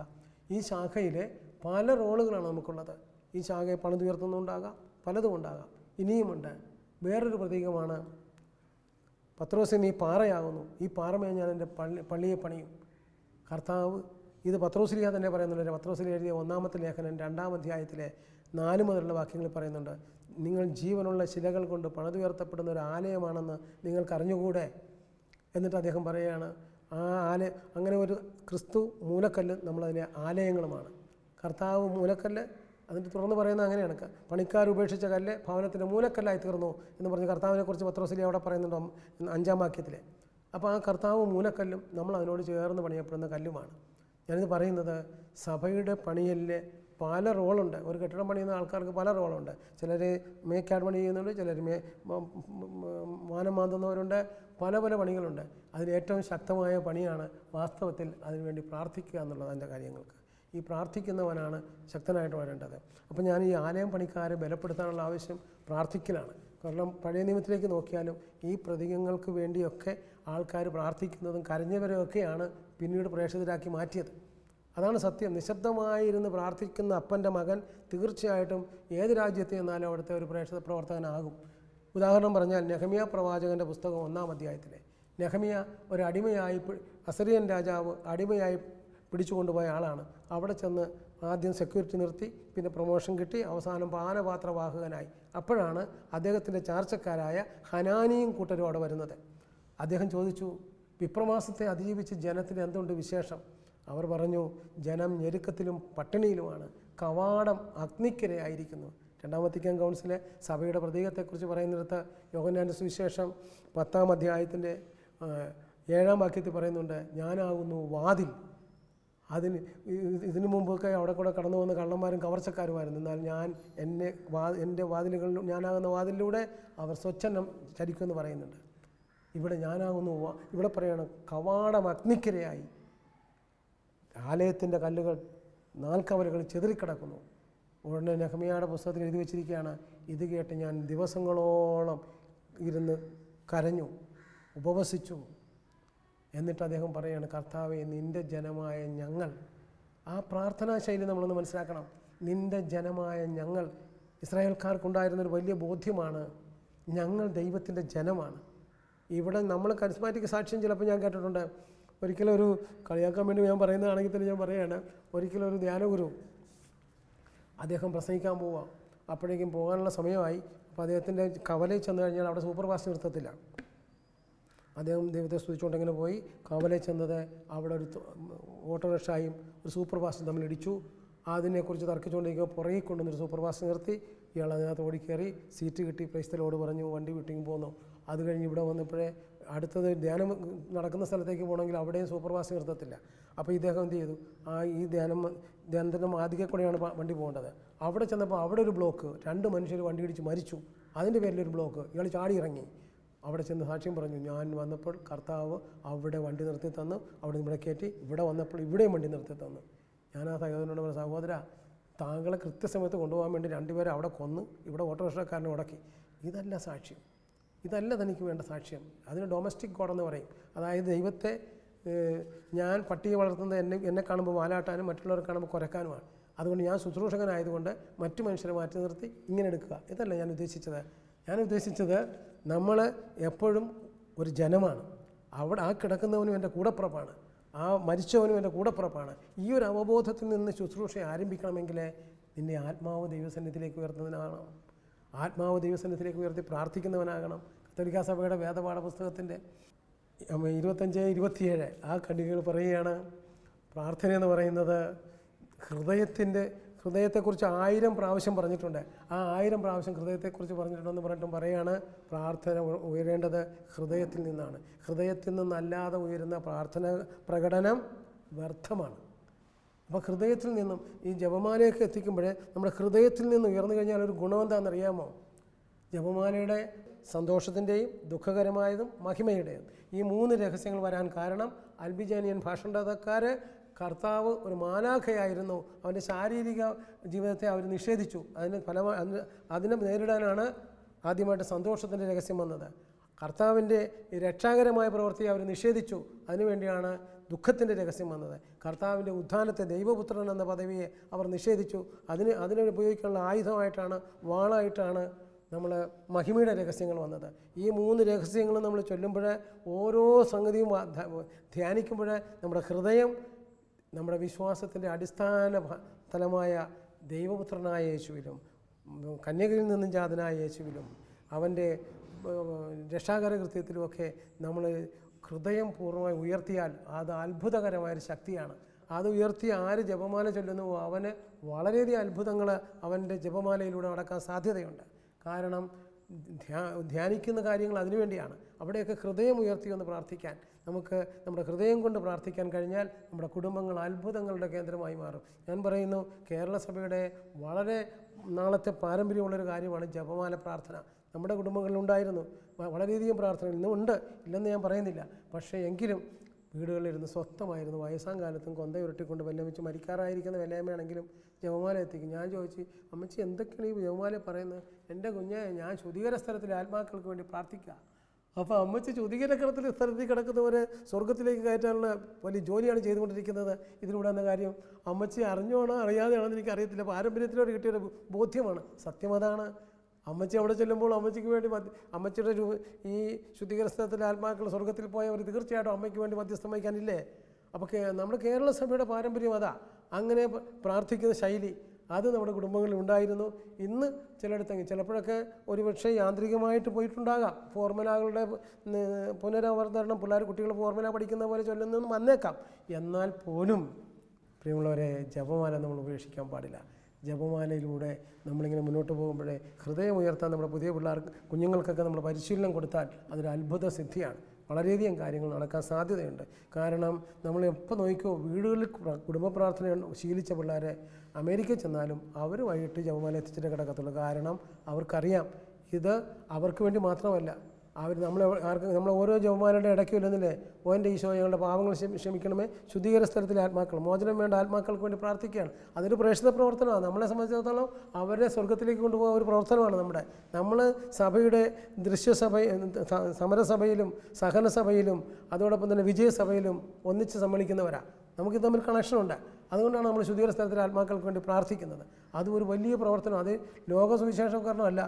ഈ ശാഖയിലെ പല റോളുകളാണ് നമുക്കുള്ളത്. ഈ ശാഖയെ പണിതുയർത്തുന്നുണ്ടാകാം പലതും ഉണ്ടാകാം. ഇനിയുമുണ്ട്. വേറൊരു പ്രതീകമാണ് പത്രോസിന് നീ പാറയാകുന്നു ഈ പാറമേ ഞാൻ എന്റെ പള്ളി പള്ളിയെ പണിയും. കർത്താവ് ഇത് പത്രോസിലിയ തന്നെ പറയുന്നുണ്ട്. പത്രോസിലി എഴുതിയ ഒന്നാമത്തെ ലേഖനം രണ്ടാം അധ്യായത്തിലെ നാല് മുതലുള്ള വാക്യങ്ങളിൽ പറയുന്നുണ്ട് നിങ്ങൾ ജീവനുള്ള ശിലകൾ കൊണ്ട് പണിതുയർത്തപ്പെടുന്ന ഒരു ആലയമാണെന്ന് നിങ്ങൾക്കറിഞ്ഞുകൂടെ? എന്നിട്ട് അദ്ദേഹം പറയുകയാണ് ആ ആലയ അങ്ങനെ ഒരു ക്രിസ്തു മൂലക്കല്ല് നമ്മളതിനെ ആലയങ്ങളുമാണ്. കർത്താവ് മൂലക്കല്ല് അതിന്റെ തുടർന്ന് പറയുന്നത് അങ്ങനെയാണ്. പണിക്കാർ ഉപേക്ഷിച്ച കല്ല് ഭവനത്തിന്റെ മൂലക്കല്ലായി തീർന്നു എന്ന് പറഞ്ഞ് കർത്താവിനെക്കുറിച്ച് പത്രോസിലി അവിടെ പറയുന്നുണ്ട് അഞ്ചാം വാക്യത്തിൽ അപ്പോൾ ആ കർത്താവ് മൂലക്കല്ലും നമ്മൾ അതിനോട് ചേർന്ന് പണിയപ്പെടുന്ന കല്ലുമാണ്. ഞാനിത് പറയുന്നത് സഭയുടെ പണിയലിൽ പല റോളുണ്ട്. ഒരു കെട്ടിടം പണിയുന്ന ആൾക്കാർക്ക് പല റോളുണ്ട്. ചിലർ മേക്കാട് പണി ചെയ്യുന്നുണ്ട് ചിലർ മേ മാനം മാന്തുന്നവരുണ്ട് പല പല പണികളുണ്ട്. അതിൽ ഏറ്റവും ശക്തമായ പണിയാണ് വാസ്തവത്തിൽ അതിനുവേണ്ടി പ്രാർത്ഥിക്കുക എന്നുള്ളത് അതിന്റെ കാര്യങ്ങൾക്ക്. ഈ പ്രാർത്ഥിക്കുന്നവനാണ് ശക്തനായിട്ട് വരേണ്ടത്. അപ്പോൾ ഞാൻ ഈ ആലയം പണിക്കാരെ ബലപ്പെടുത്താനുള്ള ആവശ്യം പ്രാർത്ഥിക്കലാണ്. കാരണം പഴയ നിയമത്തിലേക്ക് നോക്കിയാലും ഈ പ്രതീകങ്ങൾക്ക് വേണ്ടിയൊക്കെ ആൾക്കാർ പ്രാർത്ഥിക്കുന്നതും കരഞ്ഞവരെയൊക്കെയാണ് പിന്നീട് പ്രേക്ഷിതരാക്കി മാറ്റിയത്. അതാണ് സത്യം. നിശബ്ദമായിരുന്ന് പ്രാർത്ഥിക്കുന്ന അപ്പന്റെ മകൻ തീർച്ചയായിട്ടും ഏത് രാജ്യത്ത് ചെന്നാലും അവിടുത്തെ ഒരു പ്രേക്ഷിത പ്രവർത്തകനാകും. ഉദാഹരണം പറഞ്ഞാൽ നെഹമിയ പ്രവാചകന്റെ പുസ്തകം ഒന്നാം അധ്യായത്തിലെ. നെഹമിയ ഒരു അടിമയായി അസറിയൻ രാജാവ് അടിമയായി പിടിച്ചുകൊണ്ടുപോയ ആളാണ്. അവിടെ ചെന്ന് ആദ്യം സെക്യൂരിറ്റി നിർത്തി പിന്നെ പ്രൊമോഷൻ കിട്ടി അവസാനം പാനപാത്രവാഹകനായി അപ്പോഴാണ് അദ്ദേഹത്തിന്റെ ചാർച്ചക്കാരായ ഹനാനിയും കൂട്ടരും അവിടെ വരുന്നത്. അദ്ദേഹം ചോദിച്ചു വിപ്രമാസത്തെ അതിജീവിച്ച് ജനത്തിന് എന്തുണ്ട് വിശേഷം? അവർ പറഞ്ഞു ജനം ഞെരുക്കത്തിലും പട്ടിണിയിലുമാണ്. കവാടം അഗ്നിക്കരയായിരിക്കുന്നു രണ്ടാം കൗൺസിലെ സഭയുടെ പ്രതീകത്തെക്കുറിച്ച് പറയുന്നിടത്ത് യോഹന്നാന്റെ സുവിശേഷം പത്താം അധ്യായത്തിന്റെ ഏഴാം വാക്യത്തിൽ പറയുന്നുണ്ട് ഞാനാകുന്നു വാതിൽ. അതിന് ഇതിനു മുമ്പൊക്കെ അവിടെ കൂടെ കടന്നു വന്ന കള്ളന്മാരും കവർച്ചക്കാരുമായിരുന്നു. എന്നാൽ ഞാൻ എന്നെ വാ എന്റെ വാതിലുകളിൽ ഞാനാകുന്ന വാതിലിലൂടെ അവർ സ്വച്ഛന്നം ചരിക്കുമെന്ന് പറയുന്നുണ്ട്. ഇവിടെ ഞാനാകുന്നു ഇവിടെ പറയണം കവാടം അഗ്നിക്കരയായി. ആലയത്തിന്റെ കല്ലുകൾ നാൽക്കവലുകൾ ചെതിറിക്കിടക്കുന്നു. ഉടനെ നെഹമിയാടെ പുസ്തകത്തിൽ എഴുതി വച്ചിരിക്കുകയാണ് ഇത് കേട്ട് ഞാൻ ദിവസങ്ങളോളം ഇരുന്ന് കരഞ്ഞു ഉപവസിച്ചു. എന്നിട്ട് അദ്ദേഹം പറയുകയാണ് കർത്താവെ നിന്റെ ജനമായ ഞങ്ങൾ. ആ പ്രാർത്ഥനാ ശൈലി നമ്മളൊന്ന് മനസ്സിലാക്കണം. നിന്റെ ജനമായ ഞങ്ങൾ. ഇസ്രായേൽക്കാർക്കുണ്ടായിരുന്നൊരു വലിയ ബോധ്യമാണ് ഞങ്ങൾ ദൈവത്തിന്റെ ജനമാണ്. ഇവിടെ നമ്മൾ കരിസ്മാറ്റിക് സാക്ഷ്യം ചിലപ്പോൾ ഞാൻ കേട്ടിട്ടുണ്ട്. ഒരിക്കലും ഒരു കളിയാക്കാൻ വേണ്ടി ഞാൻ പറയുന്നതാണെങ്കിൽ തന്നെ ഞാൻ പറയുകയാണ് ഒരിക്കലും ഒരു ധ്യാനഗുരു അദ്ദേഹം പ്രസംഗിക്കാൻ പോവാം. അപ്പോഴേക്കും പോകാനുള്ള സമയമായി. അപ്പോൾ അദ്ദേഹത്തിന്റെ കവലയിൽ ചെന്ന് കഴിഞ്ഞാൽ അവിടെ സൂപ്പർ ഫാസ്റ്റ് നിർത്തത്തില്ല അദ്ദേഹം ദൈവത്തെ സ്തുതിച്ചുകൊണ്ട് പോയി കവലയിൽ ചെന്നത് അവിടെ ഒരു ഓട്ടോറിക്ഷായും ഒരു സൂപ്പർ ഫാസ്റ്റും തമ്മിൽ ഇടിച്ചു. അതിനെക്കുറിച്ച് തർക്കിച്ചുകൊണ്ടിരിക്കുക പുറകെ കൊണ്ടുവന്നൊരു സൂപ്പർ ഫാസ്റ്റ് നിർത്തി. ഇയാൾ അതിനകത്ത് ഓടിക്കയറി സീറ്റ് കിട്ടി. പ്രൈസ്തലോട് പറഞ്ഞു വണ്ടി വിട്ടിങ് പോന്നു. അത് കഴിഞ്ഞ് ഇവിടെ വന്നപ്പോഴേ അടുത്തത് ധ്യാനം നടക്കുന്ന സ്ഥലത്തേക്ക് പോകണമെങ്കിൽ അവിടെയും സൂപ്പർ ഫാസ്റ്റ് നിർത്തത്തില്ല. അപ്പോൾ ഇദ്ദേഹം എന്ത് ചെയ്തു? ആ ഈ ധ്യാനം ധ്യാനത്തിന്റെ മാതികെ കൂടെയാണ് വണ്ടി പോകേണ്ടത്. അവിടെ ചെന്നപ്പോൾ അവിടെ ഒരു ബ്ലോക്ക് രണ്ട് മനുഷ്യർ വണ്ടി ഇടിച്ച് മരിച്ചു. അതിന്റെ പേരിലൊരു ബ്ലോക്ക് ഇയാൾ ചാടി ഇറങ്ങി. അവിടെ ചെന്ന് സാക്ഷ്യം പറഞ്ഞു ഞാൻ വന്നപ്പോൾ കർത്താവ് അവിടെ വണ്ടി നിർത്തി തന്നു അവിടെ ഇവിടെ കയറ്റി ഇവിടെ വന്നപ്പോൾ ഇവിടെയും വണ്ടി നിർത്തി തന്നു. ഞാൻ ആ സഹോദരനോട് പറഞ്ഞു സഹോദര താങ്കളെ കൃത്യസമയത്ത് കൊണ്ടുപോകാൻ വേണ്ടി രണ്ടുപേരെ അവിടെ കൊന്ന് ഇവിടെ ഓട്ടോറിക്ഷക്കാരനെ ഉടക്കി. ഇതല്ല സാക്ഷ്യം. ഇതല്ല തനിക്ക് വേണ്ട സാക്ഷ്യം. അതിന് ഡൊമസ്റ്റിക് കോഡെന്ന് പറയും. അതായത് ദൈവത്തെ ഞാൻ പട്ടിയെ വളർത്തുന്നത് എന്നെ എന്നെ കാണുമ്പോൾ വാലാട്ടാനും മറ്റുള്ളവരെ കാണുമ്പോൾ കുരക്കാനുമാണ്. അതുകൊണ്ട് ഞാൻ ശുശ്രൂഷകനായതുകൊണ്ട് മറ്റു മനുഷ്യരെ മാറ്റി നിർത്തി ഇങ്ങനെ എടുക്കുക. ഇതല്ല ഞാൻ ഉദ്ദേശിച്ചത്. ഞാൻ ഉദ്ദേശിച്ചത് നമ്മൾ എപ്പോഴും ഒരു ജനമാണ്. അവിടെ ആ കിടക്കുന്നവനും എന്റെ കൂടപ്പുറപ്പാണ്. ആ മരിച്ചവനും എന്റെ കൂടപ്പുറപ്പാണ്. ഈ ഒരു അവബോധത്തിൽ നിന്ന് ശുശ്രൂഷ ആരംഭിക്കണമെങ്കിൽ നിന്നെ ആത്മാവ് ദൈവസന്നിധിയിലേക്ക് ഉയർത്തുന്നതിനാകണം ആത്മാവ് ദൈവസന്നിധിയിലേക്ക് ഉയർത്തി പ്രാർത്ഥിക്കുന്നവനാകണം. കത്തോലിക്കാ സഭയുടെ വേദപാഠ പുസ്തകത്തിന്റെ ഇരുപത്തഞ്ച് ഇരുപത്തിയേഴ് ആ കണ്ണികൾ പറയുകയാണ്. പ്രാർത്ഥന എന്ന് പറയുന്നത് ഹൃദയത്തിന്റെ ഹൃദയത്തെക്കുറിച്ച് ആയിരം പ്രാവശ്യം പറഞ്ഞിട്ടുണ്ട്. ആ ആയിരം പ്രാവശ്യം ഹൃദയത്തെക്കുറിച്ച് പറഞ്ഞിട്ടുണ്ടെന്ന് പറഞ്ഞിട്ടും പറയാണ് പ്രാർത്ഥന ഉയരേണ്ടത് ഹൃദയത്തിൽ നിന്നാണ്. ഹൃദയത്തിൽ നിന്നല്ലാതെ ഉയരുന്ന പ്രാർത്ഥന പ്രകടനം വ്യർത്ഥമാണ്. അപ്പോൾ ഹൃദയത്തിൽ നിന്നും ഈ ജപമാലയൊക്കെ എത്തിക്കുമ്പോൾ നമ്മുടെ ഹൃദയത്തിൽ നിന്ന് ഉയർന്നു കഴിഞ്ഞാൽ ഒരു ഗുണം എന്താണെന്നറിയാമോ? ജപമാലയുടെ സന്തോഷത്തിന്റെയും ദുഃഖകരമായതും മഹിമയുടെയും. ഈ മൂന്ന് രഹസ്യങ്ങൾ വരാൻ കാരണം അൽബിജാനിയൻ ഭാഷണ്ടതക്കാർ കർത്താവ് ഒരു മാനാഖയായിരുന്നു അവന്റെ ശാരീരിക ജീവിതത്തെ അവർ നിഷേധിച്ചു. അതിന് ഫലമായി അതിന് നേരിടാനാണ് ആദ്യമായിട്ട് സന്തോഷത്തിന്റെ രഹസ്യം വന്നത്. കർത്താവിന്റെ രക്ഷാകരമായ പ്രവൃത്തി അവർ നിഷേധിച്ചു. അതിനുവേണ്ടിയാണ് ദുഃഖത്തിന്റെ രഹസ്യം വന്നത്. കർത്താവിന്റെ ഉത്ഥാനത്തെ ദൈവപുത്രൻ എന്ന പദവിയെ അവർ നിഷേധിച്ചു. അതിന് അതിനെ ഉപയോഗിക്കാനുള്ള ആയുധമായിട്ടാണ് വാളായിട്ടാണ് നമ്മൾ മഹിമയുടെ രഹസ്യങ്ങൾ വന്നത്. ഈ മൂന്ന് രഹസ്യങ്ങളും നമ്മൾ ചൊല്ലുമ്പോൾ ഓരോ സംഗതിയും ധ്യാനിക്കുമ്പോൾ നമ്മുടെ ഹൃദയം നമ്മുടെ വിശ്വാസത്തിന്റെ അടിസ്ഥാന തലമായ ദൈവപുത്രനായ യേശുവിലും കന്യകയിൽ നിന്നും ജാതനായ യേശുവിലും അവന്റെ രക്ഷാകര കൃത്യത്തിലുമൊക്കെ നമ്മൾ ഹൃദയം പൂർണമായി ഉയർത്തിയാൽ അത് അത്ഭുതകരമായൊരു ശക്തിയാണ്. അത് ഉയർത്തി ആര് ജപമാല ചൊല്ലുന്നുവോ അവന് വളരെയധികം അത്ഭുതങ്ങൾ അവന്റെ ജപമാലയിലൂടെ നടക്കാൻ സാധ്യതയുണ്ട്. കാരണം ധ്യാ ധ്യാനിക്കുന്ന കാര്യങ്ങൾ അതിനുവേണ്ടിയാണ്. അവിടെയൊക്കെ ഹൃദയം ഉയർത്തി ഒന്ന് പ്രാർത്ഥിക്കാൻ. നമുക്ക് നമ്മുടെ ഹൃദയം കൊണ്ട് പ്രാർത്ഥിക്കാൻ കഴിഞ്ഞാൽ നമ്മുടെ കുടുംബങ്ങൾ അത്ഭുതങ്ങളുടെ കേന്ദ്രമായി മാറും. ഞാൻ പറയുന്നു കേരള സഭയുടെ വളരെ നാളത്തെ പാരമ്പര്യമുള്ളൊരു കാര്യമാണ് ജപമാല പ്രാർത്ഥന. നമ്മുടെ കുടുംബങ്ങളിലുണ്ടായിരുന്നു വളരെയധികം പ്രാർത്ഥന ഇന്നും ഉണ്ട്. ഇല്ലെന്ന് ഞാൻ പറയുന്നില്ല. പക്ഷേ എങ്കിലും വീടുകളിലിരുന്ന് സ്വസ്ഥമായിരുന്നു. വയസ്സാം കാലത്തും കൊന്ത ഉരുട്ടിക്കൊണ്ട് വെല്ലമിച്ച് മരിക്കാറായിരിക്കുന്ന വെല്ലയമ്മയാണെങ്കിലും ജപമാല എത്തിക്കും. ഞാൻ ചോദിച്ചു അമ്മച്ചി എന്തൊക്കെയാണ് ഈ ജപമാല പറയുന്നത്? എന്റെ കുഞ്ഞെ ഞാൻ ശുദ്ധീകര സ്ഥലത്തിൽ ആത്മാക്കൾക്ക് വേണ്ടി പ്രാർത്ഥിക്കുക. അപ്പോൾ അമ്മച്ചി ശുദ്ധീകരണത്തിൽ സ്ഥലത്തിൽ കിടക്കുന്നവരെ സ്വർഗത്തിലേക്ക് കയറ്റാനുള്ള വലിയ ജോലിയാണ് ചെയ്തുകൊണ്ടിരിക്കുന്നത്. ഇതിലൂടെ എന്ന കാര്യം അമ്മച്ചി അറിഞ്ഞോണോ അറിയാതെയാണോ എനിക്ക് അറിയത്തില്ല പാരമ്പര്യത്തിലൂടെ കിട്ടിയൊരു ബോധ്യമാണ്. സത്യം അതാണ്. അമ്മച്ചി അവിടെ ചെല്ലുമ്പോൾ അമ്മച്ചിക്ക് വേണ്ടി അമ്മച്ചിയുടെ ഈ ശുദ്ധീകരണ സ്ഥലത്തിലെ ആത്മാക്കൾ സ്വർഗത്തിൽ പോയവർ തീർച്ചയായിട്ടും അമ്മയ്ക്ക് വേണ്ടി മധ്യസ്ഥം വഹിക്കാനില്ലേ? അപ്പോൾ നമ്മുടെ കേരള സഭയുടെ പാരമ്പര്യം അതാ. അങ്ങനെ പ്രാർത്ഥിക്കുന്ന ശൈലി അത് നമ്മുടെ കുടുംബങ്ങളിൽ ഉണ്ടായിരുന്നു. ഇന്ന് ചിലയിടത്തെങ്കിൽ ചിലപ്പോഴൊക്കെ ഒരുപക്ഷെ യാന്ത്രികമായിട്ട് പോയിട്ടുണ്ടാകാം. ഫോർമുലകളുടെ പുനരവതരണം പിള്ളേർ കുട്ടികൾ ഫോർമുല പഠിക്കുന്ന പോലെ ചൊല്ലുന്നതെന്ന് വന്നേക്കാം. എന്നാൽ പോലും പ്രിയമുള്ളവരെ ജപമാല നമ്മൾ ഉപേക്ഷിക്കാൻ പാടില്ല. ജപമാലയിലൂടെ നമ്മളിങ്ങനെ മുന്നോട്ട് പോകുമ്പോഴേ ഹൃദയം ഉയർത്താൻ നമ്മുടെ പുതിയ പിള്ളേർക്ക് കുഞ്ഞുങ്ങൾക്കൊക്കെ നമ്മൾ പരിശീലനം കൊടുത്താൽ അതൊരു അത്ഭുത സിദ്ധിയാണ്. വളരെയധികം കാര്യങ്ങൾ നടക്കാൻ സാധ്യതയുണ്ട്. കാരണം നമ്മൾ എപ്പോൾ നോക്കിയോ വീടുകളിൽ കുടുംബ പ്രാർത്ഥന ശീലിച്ച പിള്ളേരെ അമേരിക്കയിൽ ചെന്നാലും അവർ വൈകിട്ട് ജപമാല എത്തിച്ചിട്ട് കിടക്കത്തുള്ളൂ. കാരണം അവർക്കറിയാം ഇത് അവർക്ക് വേണ്ടി മാത്രമല്ല. അവർ നമ്മളെ ആർക്ക് നമ്മൾ ഓരോ ജവന്മാരുടെ ഇടയ്ക്ക് വരുന്നില്ലേ ഓന്റെ ഈശോ ഞങ്ങളുടെ പാവങ്ങൾ ക്ഷമി- ക്ഷമിക്കണമേ. ശുദ്ധീകര സ്ഥലത്തിലെ ആത്മാക്കൾ മോചനം വേണ്ട ആത്മാക്കൾക്ക് വേണ്ടി പ്രാർത്ഥിക്കുകയാണ്. അതൊരു പ്രേക്ഷിത പ്രവർത്തനമാണ്. നമ്മളെ സംബന്ധിച്ചിടത്തോളം അവരെ സ്വർഗത്തിലേക്ക് കൊണ്ടുപോകുന്ന ഒരു പ്രവർത്തനമാണ് നമ്മുടെ. നമ്മൾ സഭയുടെ ദൃശ്യസഭ സമരസഭയിലും സഹനസഭയിലും അതോടൊപ്പം തന്നെ വിജയസഭയിലും ഒന്നിച്ച് സമ്മേളിക്കുന്നവരാണ് നമുക്ക് തമ്മിൽ കണക്ഷനുണ്ട് അതുകൊണ്ടാണ് നമ്മൾ ശുദ്ധീകര സ്ഥലത്തിലെ ആത്മാക്കൾക്ക് വേണ്ടി പ്രാർത്ഥിക്കുന്നത്. അത് ഒരു വലിയ പ്രവർത്തനം. അത് ലോക സുവിശേഷവൽക്കരണമല്ല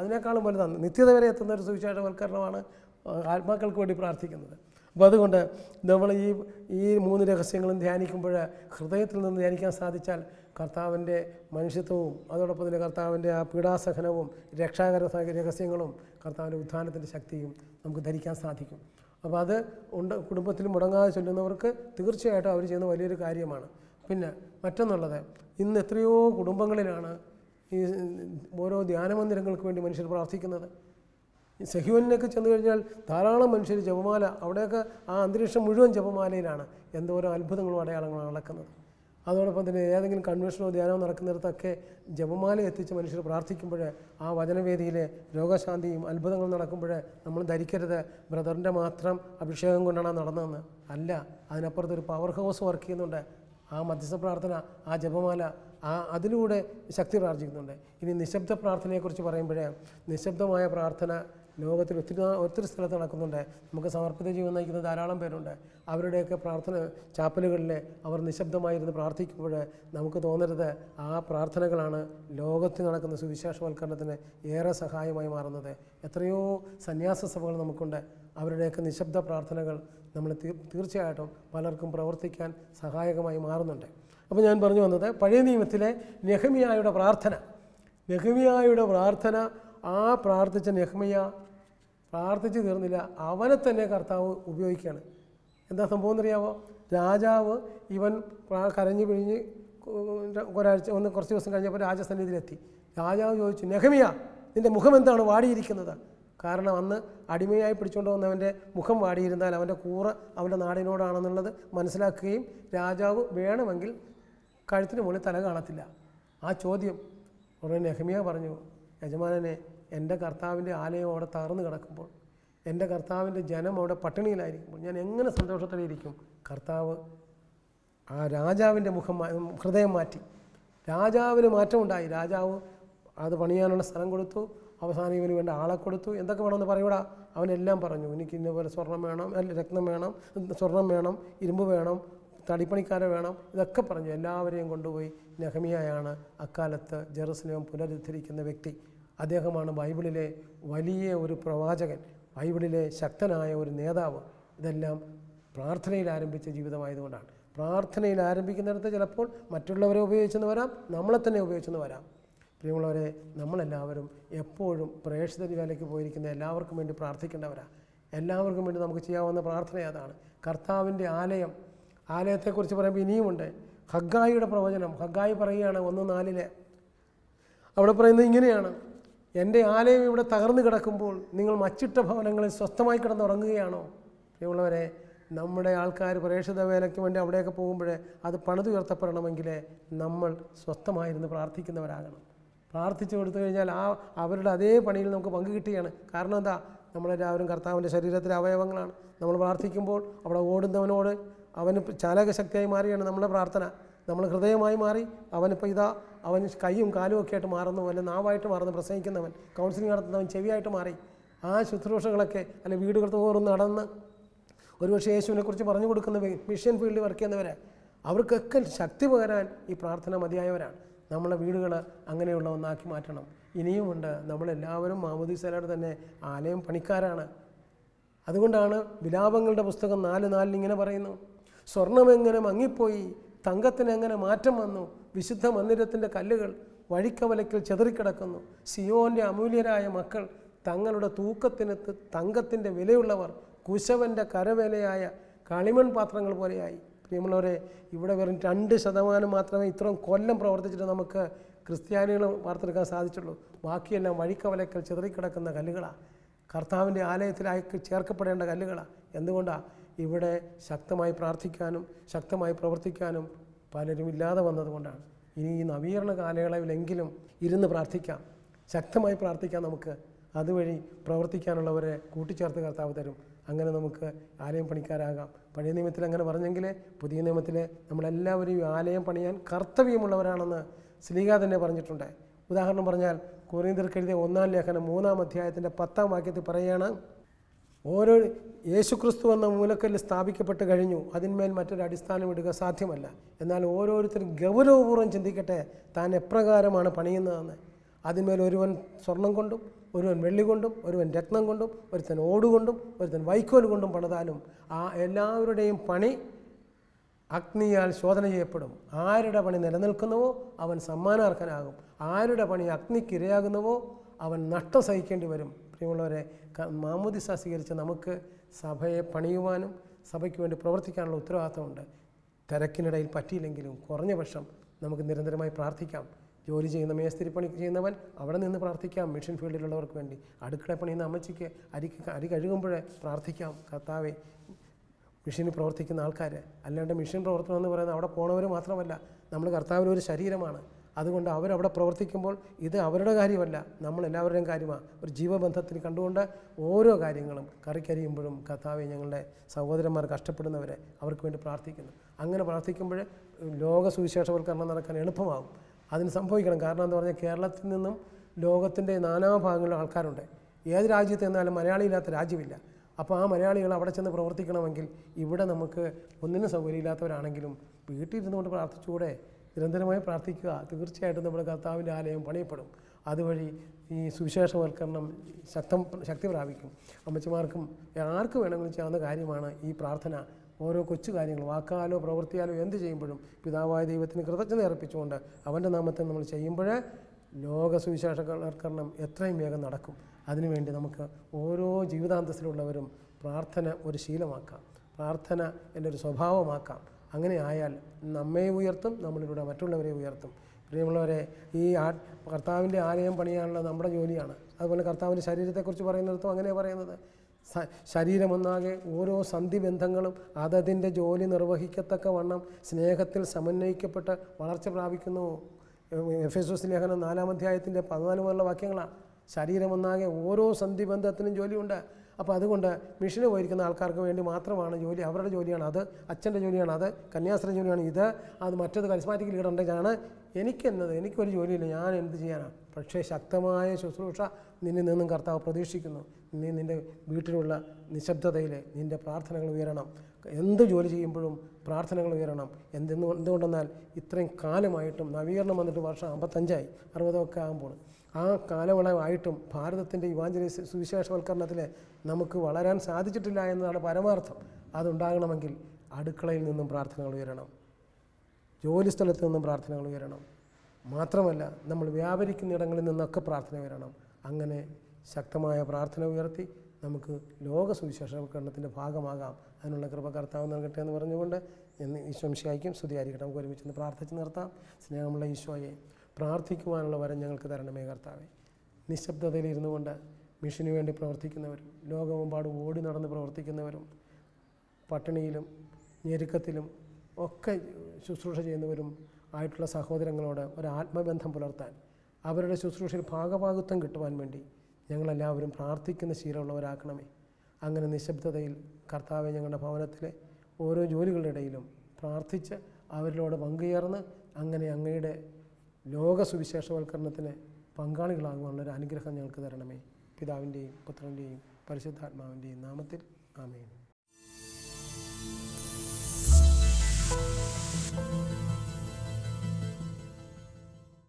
അതിനേക്കാളും വലുതാണ്. നിത്യത വരെ എത്തുന്ന ഒരു സുവിശേഷവൽക്കരണമാണ് ആത്മാക്കൾക്ക് വേണ്ടി പ്രാർത്ഥിക്കുന്നത്. അപ്പോൾ അതുകൊണ്ട് നമ്മൾ ഈ ഈ മൂന്ന് രഹസ്യങ്ങളും ധ്യാനിക്കുമ്പോൾ ഹൃദയത്തിൽ നിന്ന് ധ്യാനിക്കാൻ സാധിച്ചാൽ കർത്താവിന്റെ മനുഷ്യത്വവും അതോടൊപ്പം തന്നെ കർത്താവിന്റെ ആ പീഡാസഹനവും രക്ഷാകര രഹസ്യങ്ങളും കർത്താവിന്റെ ഉത്ഥാനത്തിന്റെ ശക്തിയും നമുക്ക് ധരിക്കാൻ സാധിക്കും. അപ്പോൾ അത് ഉണ്ട് കുടുംബത്തിൽ മുടങ്ങാതെ ചൊല്ലുന്നവർക്ക് തീർച്ചയായിട്ടും അവർ ചെയ്യുന്ന വലിയൊരു കാര്യമാണ്. പിന്നെ മറ്റൊന്നുള്ളത് ഇന്ന് എത്രയോ കുടുംബങ്ങളിലാണ് ഈ ഓരോ ധ്യാനമന്ദിരങ്ങൾക്ക് വേണ്ടി മനുഷ്യർ പ്രാർത്ഥിക്കുന്നത്. സെഹ്യോനിലേക്ക് ചെന്ന് കഴിഞ്ഞാൽ ധാരാളം മനുഷ്യർ ജപമാല അവിടെയൊക്കെ ആ അന്തരീക്ഷം മുഴുവൻ ജപമാലയിലാണ്. എന്തോരോ അത്ഭുതങ്ങളും അടയാളങ്ങളും നടക്കുന്നത്. അതോടൊപ്പം തന്നെ ഏതെങ്കിലും കൺവെൻഷനോ ധ്യാനമോ നടക്കുന്നിടത്തൊക്കെ ജപമാല എത്തിച്ച് മനുഷ്യർ പ്രാർത്ഥിക്കുമ്പോൾ ആ വചനവേദിയിലെ രോഗശാന്തിയും അത്ഭുതങ്ങളും നടക്കുമ്പോൾ നമ്മൾ ധരിക്കരുത്. ബ്രദറിന്റെ മാത്രം അഭിഷേകം കൊണ്ടാണ് നടന്നതെന്ന്. അല്ല അതിനപ്പുറത്തൊരു പവർ ഹൗസ് വർക്ക് ചെയ്യുന്നുണ്ട്. ആ മധ്യസ്ഥ പ്രാർത്ഥന ആ ജപമാല ആ അതിലൂടെ ശക്തി പ്രാർത്ഥിക്കുന്നുണ്ട് ഇനി നിശബ്ദ പ്രാർത്ഥനയെക്കുറിച്ച് പറയുമ്പോഴേ നിശബ്ദമായ പ്രാർത്ഥന ലോകത്തിൽ ഒത്തിരി ഒത്തിരി സ്ഥലത്ത് നടക്കുന്നുണ്ട്. നമുക്ക് സമർപ്പിത ജീവൻ നയിക്കുന്ന ധാരാളം പേരുണ്ട്. അവരുടെയൊക്കെ പ്രാർത്ഥന ചാപ്പലുകളിൽ അവർ നിശബ്ദമായിരുന്ന് പ്രാർത്ഥിക്കുമ്പോൾ നമുക്ക് തോന്നരുത് ആ പ്രാർത്ഥനകളാണ് ലോകത്തിൽ നടക്കുന്ന സുവിശേഷവൽക്കരണത്തിന് ഏറെ സഹായമായി മാറുന്നത്. എത്രയോ സന്യാസ സഭകൾ നമുക്കുണ്ട്. അവരുടെയൊക്കെ നിശബ്ദ പ്രാർത്ഥനകൾ നമ്മൾ തീർച്ചയായിട്ടും പലർക്കും പ്രവർത്തിക്കാൻ സഹായകമായി മാറുന്നുണ്ട്. അപ്പോൾ ഞാൻ പറഞ്ഞു വന്നത് പഴയ നിയമത്തിലെ നെഹമിയായുടെ പ്രാർത്ഥന. നെഹമിയായുടെ പ്രാർത്ഥന ആ പ്രാർത്ഥിച്ച നെഹ്മിയ പ്രാർത്ഥിച്ചു തീർന്നില്ല അവനെ തന്നെ കർത്താവ് ഉപയോഗിക്കുകയാണ്. എന്താ സംഭവം എന്നറിയാമോ രാജാവ് ഇവൻ കരഞ്ഞു പിഴിഞ്ഞ് ഒരാഴ്ച ഒന്ന് കുറച്ച് ദിവസം കഴിഞ്ഞപ്പോൾ രാജസന്നിധിയിലെത്തി. രാജാവ് ചോദിച്ചു നെഹമിയ നിന്റെ മുഖം എന്താണ് വാടിയിരിക്കുന്നത്? കാരണം അന്ന് അടിമയായി പിടിച്ചുകൊണ്ട് വന്നവന്റെ മുഖം വാടിയിരുന്നാൽ അവന്റെ കൂറ് അവന്റെ നാടിനോടാണെന്നുള്ളത് മനസ്സിലാക്കുകയും രാജാവ് വേണമെങ്കിൽ കഴുത്തിന് മുകളിൽ തല കാണത്തില്ല. ആ ചോദ്യം ഉടനെ നെഹമിയ പറഞ്ഞു യജമാനനെ എന്റെ കർത്താവിന്റെ ആലയം അവിടെ തകർന്നു കിടക്കുമ്പോൾ എന്റെ കർത്താവിന്റെ ജനം അവിടെ പട്ടിണിയിലായിരിക്കുമ്പോൾ ഞാൻ എങ്ങനെ സന്തോഷത്തോടെ ഇരിക്കും? കർത്താവ് ആ രാജാവിന്റെ മുഖം ഹൃദയം മാറ്റി. രാജാവിന് മാറ്റമുണ്ടായി. രാജാവ് അത് പണിയാനുള്ള സ്ഥലം കൊടുത്തു. അവസാനം ഇവന് വേണ്ട ആളെ കൊടുത്തു. എന്തൊക്കെ വേണമെന്ന് പറയൂടാ. അവനെല്ലാം പറഞ്ഞു. എനിക്ക് ഇന്നപോലെ സ്വർണം വേണം അല്ല രക്തം വേണം സ്വർണം വേണം ഇരുമ്പ് വേണം തടിപ്പണിക്കാരെ വേണം ഇതൊക്കെ പറഞ്ഞു. എല്ലാവരെയും കൊണ്ടുപോയി നെഹമിയായാണ് അക്കാലത്ത് ജെറുസലേം പുനരുദ്ധരിക്കുന്ന വ്യക്തി. അദ്ദേഹമാണ് ബൈബിളിലെ വലിയ ഒരു പ്രവാചകൻ ബൈബിളിലെ ശക്തനായ ഒരു നേതാവ്. ഇതെല്ലാം പ്രാർത്ഥനയിൽ ആരംഭിച്ച ജീവിതമായതുകൊണ്ടാണ്. പ്രാർത്ഥനയിൽ ആരംഭിക്കുന്നിടത്ത് ചിലപ്പോൾ മറ്റുള്ളവരെ ഉപയോഗിച്ചെന്ന് വരാം നമ്മളെ തന്നെ ഉപയോഗിച്ചെന്ന് വരാം. പ്രിയമുള്ളവരെ നമ്മളെല്ലാവരും എപ്പോഴും പ്രേക്ഷിത വേലയ്ക്ക് പോയിരിക്കുന്ന എല്ലാവർക്കും വേണ്ടി പ്രാർത്ഥിക്കേണ്ടവരാണ് എല്ലാവർക്കും വേണ്ടി നമുക്ക് ചെയ്യാവുന്ന പ്രാർത്ഥന അതാണ്. കർത്താവിന്റെ ആലയം ആലയത്തെക്കുറിച്ച് പറയുമ്പോൾ ഇനിയുമുണ്ട്. ഹഗ്ഗായിയുടെ പ്രവചനം. ഹഗ്ഗായി പറയുകയാണ് ഒന്ന് നാലിലെ. അവിടെ പറയുന്നത് ഇങ്ങനെയാണ്. എന്റെ ആലയം ഇവിടെ തകർന്നു കിടക്കുമ്പോൾ നിങ്ങൾ മച്ചിട്ട ഭവനങ്ങളിൽ സ്വസ്ഥമായി കിടന്നുറങ്ങുകയാണോ പ്രിയമുള്ളവരെ നമ്മുടെ ആൾക്കാർ പ്രേക്ഷിത വേലയ്ക്ക് വേണ്ടി അവിടെയൊക്കെ പോകുമ്പോൾ അത് പണിതുയർത്തപ്പെടണമെങ്കിൽ നമ്മൾ സ്വസ്ഥമായിരുന്ന് പ്രാർത്ഥിക്കുന്നവരാകണം. പ്രാർത്ഥിച്ചു കൊടുത്തു കഴിഞ്ഞാൽ ആ അവരുടെ അതേ പണിയിൽ നമുക്ക് പങ്കു കിട്ടുകയാണ്. കാരണം എന്താ? നമ്മളെല്ലാവരും കർത്താവിന്റെ ശരീരത്തിലെ അവയവങ്ങളാണ്. നമ്മൾ പ്രാർത്ഥിക്കുമ്പോൾ അവിടെ ഓടുന്നവനോട് അവന് ചാലകശക്തിയായി മാറിയാണ് നമ്മുടെ പ്രാർത്ഥന. നമ്മൾ ഹൃദയമായി മാറി അവനിപ്പോൾ ഇതാ അവൻ കൈയും കാലും ഒക്കെ ആയിട്ട് മാറുന്നു അല്ലെ നാവായിട്ട് മാറുന്നു പ്രസംഗിക്കുന്നവൻ കൗൺസിലിംഗ് നടത്തുന്നവൻ ചെവിയായിട്ട് മാറി ആ ശുശ്രൂഷകളൊക്കെ അല്ലെ വീടുകൾ തോറും നടന്ന് ഒരുപക്ഷെ യേശുവിനെക്കുറിച്ച് പറഞ്ഞു കൊടുക്കുന്ന മിഷൻ ഫീൽഡിൽ വർക്ക് ചെയ്യുന്നവരെ അവർക്കൊക്കെ ശക്തി പകരാൻ ഈ പ്രാർത്ഥന മതിയായവരാണ്. നമ്മളെ വീടുകൾ അങ്ങനെയുള്ള ഒന്നാക്കി മാറ്റണം. ഇനിയുമുണ്ട് നമ്മളെല്ലാവരും മാമോദീസയുടെ തന്നെ ആലയം പണിക്കാരാണ്. അതുകൊണ്ടാണ് വിലാപങ്ങളുടെ പുസ്തകം നാല് നാലിൽ ഇങ്ങനെ പറയുന്നു. സ്വർണമെങ്ങനെ മങ്ങിപ്പോയി തങ്കത്തിന് എങ്ങനെ മാറ്റം വന്നു വിശുദ്ധ മന്ദിരത്തിന്റെ കല്ലുകൾ വഴിക്കവലയ്ക്കൽ ചെതറിക്കിടക്കുന്നു. സിയോന്റെ അമൂല്യരായ മക്കൾ തങ്ങളുടെ തൂക്കത്തിനത്ത് തങ്കത്തിന്റെ വിലയുള്ളവർ കുശവന്റെ കരവേലയായ കളിമൺ പാത്രങ്ങൾ പോലെയായി. പ്രിയമുള്ളവരെ ഇവിടെ വെറും രണ്ട് ശതമാനം മാത്രമേ ഇത്രയും കൊല്ലം പ്രവർത്തിച്ചിട്ട് നമുക്ക് ക്രിസ്ത്യാനികൾ വാർത്തെടുക്കാൻ സാധിച്ചുള്ളൂ. ബാക്കിയെല്ലാം വഴിക്കവലക്കൽ ചിതറിക്കിടക്കുന്ന കല്ലുകളാണ് കർത്താവിന്റെ ആലയത്തിലായി ചേർക്കപ്പെടേണ്ട കല്ലുകളാണ് എന്തുകൊണ്ടാണ് ഇവിടെ ശക്തമായി പ്രാർത്ഥിക്കാനും ശക്തമായി പ്രവർത്തിക്കാനും പലരും ഇല്ലാതെ വന്നതുകൊണ്ടാണ്. ഇനി ഈ നവീകരണ കാലയളവിലെങ്കിലും ഇരുന്ന് പ്രാർത്ഥിക്കാം. ശക്തമായി പ്രാർത്ഥിക്കാം നമുക്ക്. അതുവഴി പ്രവർത്തിക്കാനുള്ളവരെ കൂട്ടിച്ചേർത്ത് കർത്താവ് തരും. അങ്ങനെ നമുക്ക് ആലയം പണിക്കാരാകാം. പഴയ നിയമത്തിൽ അങ്ങനെ പറഞ്ഞെങ്കിൽ പുതിയ നിയമത്തിൽ നമ്മളെല്ലാവരും ആലയം പണിയാൻ കർത്തവ്യമുള്ളവരാണെന്ന് സ്ലീഗ തന്നെ പറഞ്ഞിട്ടുണ്ട്. ഉദാഹരണം പറഞ്ഞാൽ കുറിയന്തർക്കെഴുതിയ ഒന്നാം ലേഖനം മൂന്നാം അധ്യായത്തിന്റെ പത്താം വാക്യത്തിൽ പറയുകയാണ് ഓരോ യേശുക്രിസ്തു എന്ന മൂലക്കല്ല് സ്ഥാപിക്കപ്പെട്ട് കഴിഞ്ഞു അതിന്മേൽ മറ്റൊരു അടിസ്ഥാനം ഇടുക സാധ്യമല്ല. എന്നാൽ ഓരോരുത്തരും ഗൗരവപൂർവം ചിന്തിക്കട്ടെ താൻ എപ്രകാരമാണ് പണിയുന്നതെന്ന്. അതിന്മേൽ ഒരുവൻ സ്വർണം കൊണ്ടും ഒരുവൻ വെള്ളി കൊണ്ടും ഒരുവൻ രത്നം കൊണ്ടും ഒരുത്തൻ ഓടുകൊണ്ടും ഒരുത്തൻ വൈക്കോൽ കൊണ്ടും പണിതാലും ആ എല്ലാവരുടെയും പണി അഗ്നിയാൽ ശോധന ചെയ്യപ്പെടും. ആരുടെ പണി നിലനിൽക്കുന്നുവോ അവൻ സമ്മാനാർഹനാകും. ആരുടെ പണി അഗ്നിക്ക് ഇരയാകുന്നുവോ അവൻ നഷ്ടം സഹിക്കേണ്ടി വരും. പ്രിയമുള്ളവരെ മാമോദിസ സ്വീകരിച്ച നമുക്ക് സഭയെ പണിയുവാനും സഭയ്ക്ക് വേണ്ടി പ്രവർത്തിക്കാനുള്ള ഉത്തരവാദിത്തമുണ്ട്. തിരക്കിനിടയിൽ പറ്റിയില്ലെങ്കിലും കുറഞ്ഞ പക്ഷം നമുക്ക് നിരന്തരമായി പ്രാർത്ഥിക്കാം. ജോലി ചെയ്യുന്ന മേസ്തിരി പണി ചെയ്യുന്നവൻ അവിടെ നിന്ന് പ്രാർത്ഥിക്കാം മിഷൻ ഫീൽഡിലുള്ളവർക്ക് വേണ്ടി. അടുക്കള പണിയുന്ന അമ്മച്ചിക്ക് അരി അരി കഴുകുമ്പോഴേ പ്രാർത്ഥിക്കാം. കർത്താവെ മിഷനിൽ പ്രവർത്തിക്കുന്ന ആൾക്കാർ അല്ലാണ്ട് മിഷൻ പ്രവർത്തനം എന്ന് പറയുന്നത് അവിടെ പോണവർ മാത്രമല്ല നമ്മൾ കർത്താവിന് ഒരു ശരീരമാണ്. അതുകൊണ്ട് അവരവിടെ പ്രവർത്തിക്കുമ്പോൾ ഇത് അവരുടെ കാര്യമല്ല നമ്മളെല്ലാവരുടെയും കാര്യമാണ് ഒരു ജീവബന്ധത്തിൽ കണ്ടുകൊണ്ട് ഓരോ കാര്യങ്ങളും കറിക്കരിയുമ്പോഴും കർത്താവെ ഞങ്ങളുടെ സഹോദരന്മാർ കഷ്ടപ്പെടുന്നവരെ അവർക്ക് വേണ്ടി പ്രാർത്ഥിക്കുന്നു. അങ്ങനെ പ്രാർത്ഥിക്കുമ്പോൾ ലോക സുവിശേഷവൽക്കരണം നടക്കാൻ എളുപ്പമാകും. അതിന് സംഭവിക്കണം. കാരണം എന്ന് പറഞ്ഞാൽ കേരളത്തിൽ നിന്നും ലോകത്തിന്റെ നാനാ ഭാഗങ്ങളിലും ആൾക്കാരുണ്ട്. ഏത് രാജ്യത്ത് നിന്നാലും മലയാളിയില്ലാത്ത രാജ്യമില്ല. അപ്പോൾ ആ മലയാളികൾ അവിടെ ചെന്ന് പ്രവർത്തിക്കണമെങ്കിൽ ഇവിടെ നമുക്ക് ഒന്നിനും സൗകര്യമില്ലാത്തവരാണെങ്കിലും വീട്ടിലിരുന്നുകൊണ്ട് പ്രാർത്ഥിച്ചുകൂടെ? നിരന്തരമായി പ്രാർത്ഥിക്കുക. തീർച്ചയായിട്ടും നമ്മുടെ കർത്താവിന്റെ ആലയം പണിയപ്പെടും. അതുവഴി ഈ സുവിശേഷവൽക്കരണം ശക്തം ശക്തി പ്രാപിക്കും. അമ്മച്ചിമാർക്കും ആർക്ക് വേണമെങ്കിലും ചെയ്യാവുന്ന കാര്യമാണ് ഈ പ്രാർത്ഥന. ഓരോ കൊച്ചു കാര്യങ്ങൾ വാക്കാലോ പ്രവൃത്തിയാലോ എന്ത് ചെയ്യുമ്പോഴും പിതാവായ ദൈവത്തിന് കൃതജ്ഞത അർപ്പിച്ചുകൊണ്ട് അവന്റെ നാമത്തെ നമ്മൾ ചെയ്യുമ്പോൾ ലോക സുവിശേഷവൽക്കരണം എത്രയും വേഗം നടക്കും. അതിനുവേണ്ടി നമുക്ക് ഓരോ ജീവിതാന്തസ്സിലുള്ളവരും പ്രാർത്ഥന ഒരു ശീലമാക്കാം. പ്രാർത്ഥന എന്റെ ഒരു സ്വഭാവമാക്കാം. അങ്ങനെ ആയാൽ നമ്മെ ഉയർത്തും നമ്മളിലൂടെ മറ്റുള്ളവരെ ഉയർത്തും. പ്രിയമുള്ളവരെ ഈ ആ കർത്താവിന്റെ ആലയം പണിയാനുള്ള നമ്മുടെ ജോലിയാണ്. അതുപോലെ കർത്താവിന്റെ ശരീരത്തെക്കുറിച്ച് പറയുന്നിടത്തും അങ്ങനെയാണ് പറയുന്നത്. ശരീരമൊന്നാകെ ഓരോ സന്ധിബന്ധങ്ങളും അതതിന്റെ ജോലി നിർവഹിക്കത്തക്ക വണ്ണം സ്നേഹത്തിൽ സമന്വയിക്കപ്പെട്ട് വളർച്ച പ്രാപിക്കുന്നു. എഫ് എസ് എസ് ലേഖനം നാലാം അധ്യായത്തിന്റെ പതിനാല് മുതലുള്ള വാക്യങ്ങളാണ്. ശരീരമൊന്നാകെ ഓരോ സന്ധിബന്ധത്തിനും ജോലിയുണ്ട്. അപ്പോൾ അതുകൊണ്ട് മിഷന് പോയിരിക്കുന്ന ആൾക്കാർക്ക് വേണ്ടി മാത്രമാണ് ജോലി. അവരുടെ ജോലിയാണ് അത് അച്ഛന്റെ ജോലിയാണ് അത് കന്യാസ്ത്രീ ജോലിയാണ് ഇത്. അത് മറ്റത് കരിസ്മാറ്റിക് ലീഡറിന്റെയാണ് എനിക്കെന്നത് എനിക്കൊരു ജോലിയില്ല ഞാൻ എന്ത് ചെയ്യാനാണ്? പക്ഷേ ശക്തമായ ശുശ്രൂഷ നിന്നിൽ നിന്നും കർത്താവ് പ്രതീക്ഷിക്കുന്നു. നീ നിന്റെ വീട്ടിലുള്ള നിശബ്ദതയിൽ നിന്റെ പ്രാർത്ഥനകൾ ഉയരണം. എന്ത് ജോലി ചെയ്യുമ്പോഴും പ്രാർത്ഥനകൾ ഉയരണം. എന്തെന്ന് എന്തുകൊണ്ടെന്നാൽ ഇത്രയും കാലമായിട്ടും നവീകരണം വന്നിട്ട് വർഷം അമ്പത്തഞ്ചായി അറുപതൊക്കെ ആകുമ്പോൾ. ആ കാലയളവായിട്ടും ഭാരതത്തിന്റെ യുവാഞ്ചലി സുവിശേഷവൽക്കരണത്തിൽ നമുക്ക് വളരാൻ സാധിച്ചിട്ടില്ല എന്നതാണ് പരമാർത്ഥം. അതുണ്ടാകണമെങ്കിൽ അടുക്കളയിൽ നിന്നും പ്രാർത്ഥനകൾ ഉയരണം. ജോലിസ്ഥലത്ത് നിന്നും പ്രാർത്ഥനകൾ ഉയരണം. മാത്രമല്ല നമ്മൾ വ്യാപരിക്കുന്ന ഇടങ്ങളിൽ നിന്നൊക്കെ പ്രാർത്ഥന ഉയരണം. അങ്ങനെ ശക്തമായ പ്രാർത്ഥന ഉയർത്തി നമുക്ക് ലോക സുവിശേഷവൽക്കരണത്തിന്റെ ഭാഗമാകാം. അതിനുള്ള കൃപ കർത്താവ് നൽകട്ടെ എന്ന് പറഞ്ഞുകൊണ്ട് എന്ന് ഈശ്വംശിയായിരിക്കും സ്തുതിയായിരിക്കട്ടെ. നമുക്ക് ഒരുമിച്ച് പ്രാർത്ഥിച്ച് നിർത്താം. സ്നേഹമുള്ള ഈശോയെ പ്രാർത്ഥിക്കുവാനുള്ള വരം ഞങ്ങൾക്ക് തരണമേ കർത്താവെ. നിശബ്ദതയിൽ ഇരുന്നു കൊണ്ട് മിഷന് വേണ്ടി പ്രവർത്തിക്കുന്നവരും ലോകമെമ്പാടും ഓടി നടന്ന് പ്രവർത്തിക്കുന്നവരും പട്ടിണിയിലും ഞെരുക്കത്തിലും ഒക്കെ ശുശ്രൂഷ ചെയ്യുന്നവരും ആയിട്ടുള്ള സഹോദരങ്ങളോട് ഒരു ആത്മബന്ധം പുലർത്താൻ അവരുടെ ശുശ്രൂഷയിൽ ഭാഗഭാഗത്വം കിട്ടുവാൻ വേണ്ടി ഞങ്ങളെല്ലാവരും പ്രാർത്ഥിക്കുന്ന ശീലമുള്ളവരാക്കണമേ. അങ്ങനെ നിശബ്ദതയിൽ കർത്താവെ ഞങ്ങളുടെ ഭവനത്തിലെ ഓരോ ജോലികളുടെ ഇടയിലും പ്രാർത്ഥിച്ച് അവരിലോട് പങ്കുചേർന്ന് അങ്ങനെ അങ്ങയുടെ ലോക സുവിശേഷവൽക്കരണത്തിന് പങ്കാളികളാകുവാനുള്ള ഒരു അനുഗ്രഹം ഞങ്ങൾക്ക് തരണമേ. പിതാവിന്റെയും പുത്രന്റെയും പരിശുദ്ധാത്മാവിന്റെയും നാമത്തിൽ ആമേൻ.